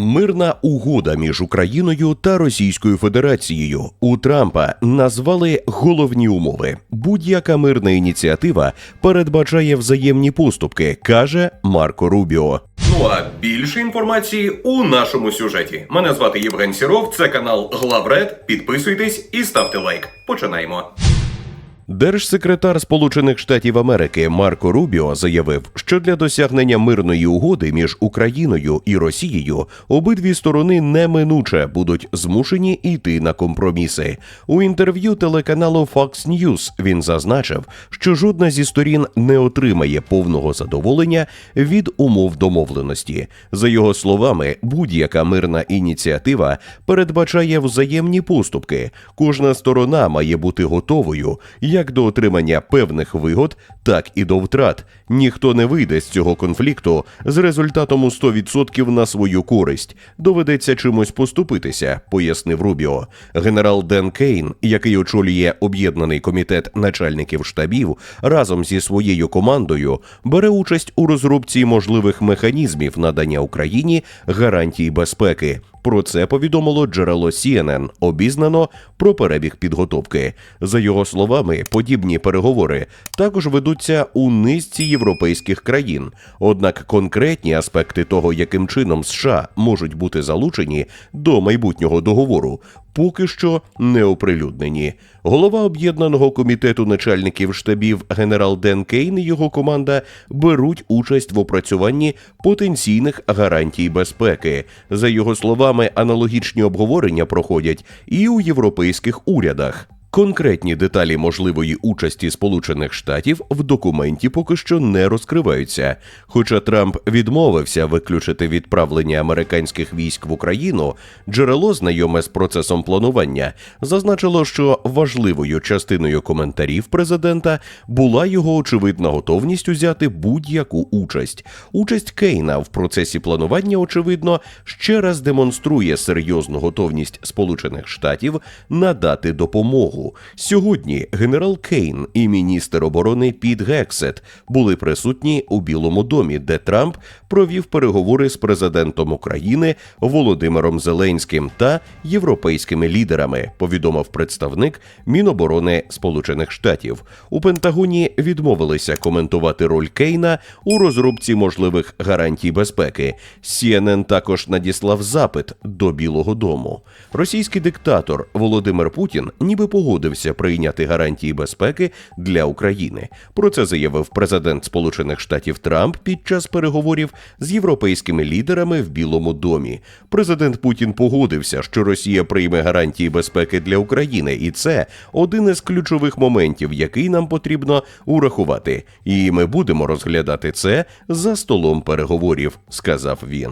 Мирна угода між Україною та Російською Федерацією у Трампа назвали головні умови. Будь-яка мирна ініціатива передбачає взаємні поступки, каже Марко Рубіо. Ну а більше інформації у нашому сюжеті. Мене звати Євген Сіров, це канал Главред. Підписуйтесь і ставте лайк. Починаємо. Держсекретар Сполучених Штатів Америки Марко Рубіо заявив, що для досягнення мирної угоди між Україною і Росією обидві сторони неминуче будуть змушені йти на компроміси. У інтерв'ю телеканалу Fox News він зазначив, що жодна зі сторін не отримає повного задоволення від умов домовленості. За його словами, будь-яка мирна ініціатива передбачає взаємні поступки. Кожна сторона має бути готовою як до отримання певних вигод, так і до втрат. Ніхто не вийде з цього конфлікту з результатом у 100% на свою користь. Доведеться чимось поступитися, пояснив Рубіо. Генерал Ден Кейн, який очолює об'єднаний комітет начальників штабів, разом зі своєю командою бере участь у розробці можливих механізмів надання Україні гарантій безпеки. Про це повідомило джерело CNN, обізнано про перебіг підготовки. За його словами, подібні переговори також ведуться у низці європейських країн. Однак конкретні аспекти того, яким чином США можуть бути залучені до майбутнього договору, поки що не оприлюднені. Голова об'єднаного комітету начальників штабів генерал Ден Кейн і його команда беруть участь в опрацюванні потенційних гарантій безпеки. За його словами, аналогічні обговорення проходять і у європейських урядах. Конкретні деталі можливої участі Сполучених Штатів в документі поки що не розкриваються. Хоча Трамп відмовився виключити відправлення американських військ в Україну, джерело, знайоме з процесом планування, зазначило, що важливою частиною коментарів президента була його очевидна готовність узяти будь-яку участь. Участь Кейна в процесі планування, очевидно, ще раз демонструє серйозну готовність Сполучених Штатів надати допомогу. Сьогодні генерал Кейн і міністр оборони Піт Гексет були присутні у Білому домі, де Трамп провів переговори з президентом України Володимиром Зеленським та європейськими лідерами. Повідомив представник Міноборони Сполучених Штатів. У Пентагоні відмовилися коментувати роль Кейна у розробці можливих гарантій безпеки. CNN також надіслав запит до Білого Дому. Російський диктатор Володимир Путін ніби погодився прийняти гарантії безпеки для України. Про це заявив президент Сполучених Штатів Трамп під час переговорів з європейськими лідерами в Білому домі. Президент Путін погодився, що Росія прийме гарантії безпеки для України, і це один із ключових моментів, який нам потрібно урахувати. І ми будемо розглядати це за столом переговорів, сказав він.